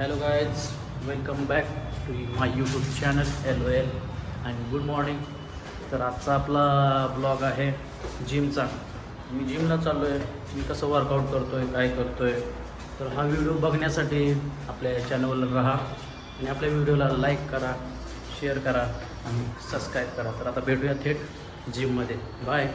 Hello guys welcome back to my YouTube channel L O L आणि good morning तर आजचा आपला blog आहे जिमचा मी जिमला चाललो आहे मी कसं वर्कआउट करतो आहे काय करतो आहे तर हा व्हिडिओ बघण्यासाठी आपल्या चॅनलवर राहा. आणि आपल्या व्हिडिओला लाईक करा शेअर करा आणि सबस्क्राईब करा. तर आता भेटूया थेट जिममध्ये बाय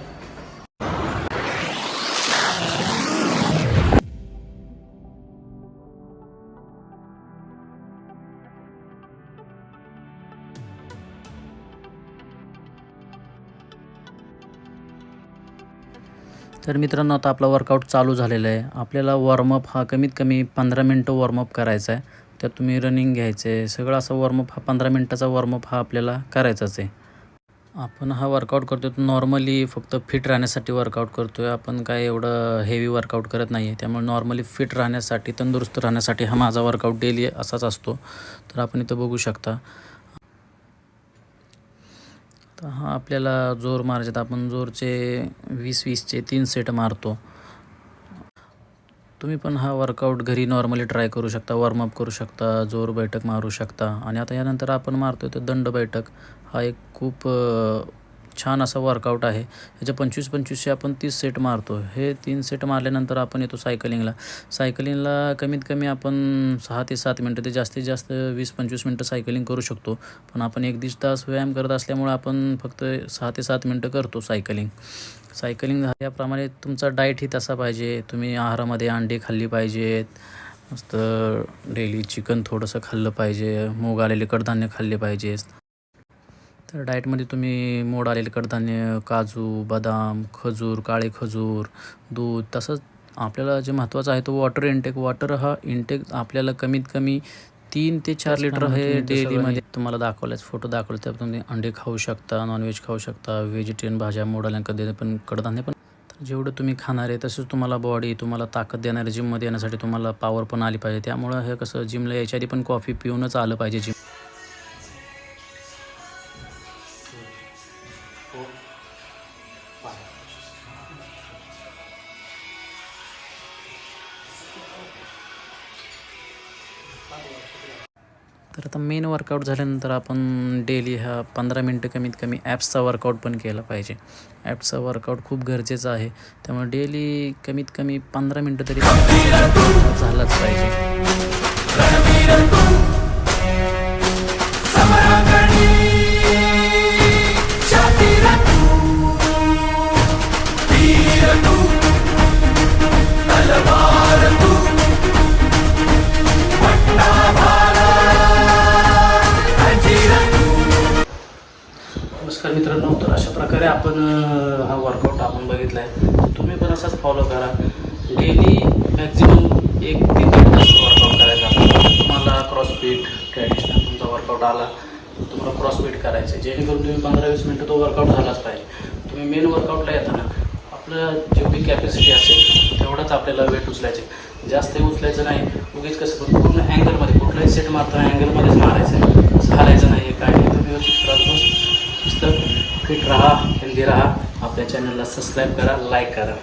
तर मित्रांनो आता आपला वर्कआउट चालू झालेला आहे. आपल्याला वॉर्मअप हा कमीत कमी पंधरा मिनटं वॉर्मअप करायचा आहे. त्यात तुम्ही रनिंग घ्यायचं आहे सगळं असं वॉर्मअप हा पंधरा मिनटाचा वॉर्मअप हा आपल्याला करायचाच आहे. आपण हा वर्कआउट करतो तो नॉर्मली फक्त फिट राहण्यासाठी वर्कआउट करतो आहे आपण काय एवढं हेवी वर्कआउट करत नाही आहे त्यामुळे नॉर्मली फिट राहण्यासाठी तंदुरुस्त राहण्यासाठी हा माझा वर्कआउट डेली असाच असतो. तर आपण इथं बघू शकता. तर हा आपल्याला जोर मारायचे तर आपण जोरचे वीस वीसचे तीन सेट मारतो. तुम्ही पण हा वर्कआउट घरी नॉर्मली ट्राय करू शकता वॉर्मअप करू शकता जोर बैठक मारू शकता. आणि आता यानंतर आपण मारतो तर दंड बैठक. हा एक खूप छान असा वर्कआउट आहे. ह्याच्या पंचवीस पंचवीसशे आपण तीस सेट मारतो. हे तीन सेट मारल्यानंतर आपण येतो सायकलिंगला सायकलिंगला कमीत कमी आपण सहा ते सात मिनटं ते जास्तीत जास्त वीस पंचवीस मिनटं सायकलिंग करू शकतो. पण आपण एक दीड तास व्यायाम करत असल्यामुळे आपण फक्त सहा ते सात मिनटं करतो सायकलिंग सायकलिंग याप्रमाणे तुमचा डाएटही तसा पाहिजे. तुम्ही आहारामध्ये अंडी खाल्ली पाहिजेत. मस्त डेली चिकन थोडंसं खाल्लं पाहिजे. मूग आलेले कडधान्य खाल्ले पाहिजे तर डाएटमध्ये तुम्ही मोड आलेले कडधान्य काजू बदाम खजूर काळे खजूर दूध तसंच आपल्याला जे महत्त्वाचं आहे तो वॉटर इंटेक वॉटर हा इंटेक आपल्याला कमीत कमी तीन ते चार लिटर हे डेलीमध्ये तुम्हाला दाखवल्याच फोटो दाखवले तर तुम्ही अंडे खाऊ शकता नॉनव्हेज खाऊ शकता व्हेजिटेरियन भाज्या मोड आल्या कधी पण कडधान्य पण. जेवढं तुम्ही खाणार आहे तसंच तुम्हाला बॉडी तुम्हाला ताकद देणारे जिममध्ये येण्यासाठी तुम्हाला पॉवर पण आली पाहिजे. त्यामुळं हे कसं जिमला यायच्या आधी पण कॉफी पिऊनच आलं पाहिजे जिम तर आता मेन वर्कआउट झाल्यानंतर आपण डेली हा पंधरा मिनटं कमीत कमी ॲप्सचा वर्कआउट पण केला पाहिजे. ॲप्सचा वर्कआउट खूप गरजेचा आहे. त्यामुळे डेली कमीत कमी पंधरा मिनटं तरी झालाच पाहिजे. करत नव्हतं. तर अशा प्रकारे आपण हा वर्कआउट आपण बघितला आहे तुम्ही पण असाच फॉलो करा. डेली मॅक्झिमम एक ते दीड तास वर्कआउट करायचा तुम्हाला क्रॉसफिट ट्रॅडिशनल तुमचा वर्कआउट आला तर तुम्हाला क्रॉसफिट करायचं आहे जेणेकरून तुम्ही पंधरा वीस मिनटं तो वर्कआउट झालाच पाहिजे. तुम्ही मेन वर्कआउटला येताना आपलं जेवढी कॅपॅसिटी असेल तेवढंच आपल्याला वेट उचलायचे. जास्त उचलायचं नाही. उगीच कसं पूर्ण अँगलमध्ये कुठलाही सेट मारतो अँगलमध्येच मारायचं आहे. असं हालायचं नाही. आहे काय नाही. तुम्ही व्यवस्थित फिट राहा हेल्दी राहा. आपल्या चॅनलला सबस्क्राईब करा लाईक करा.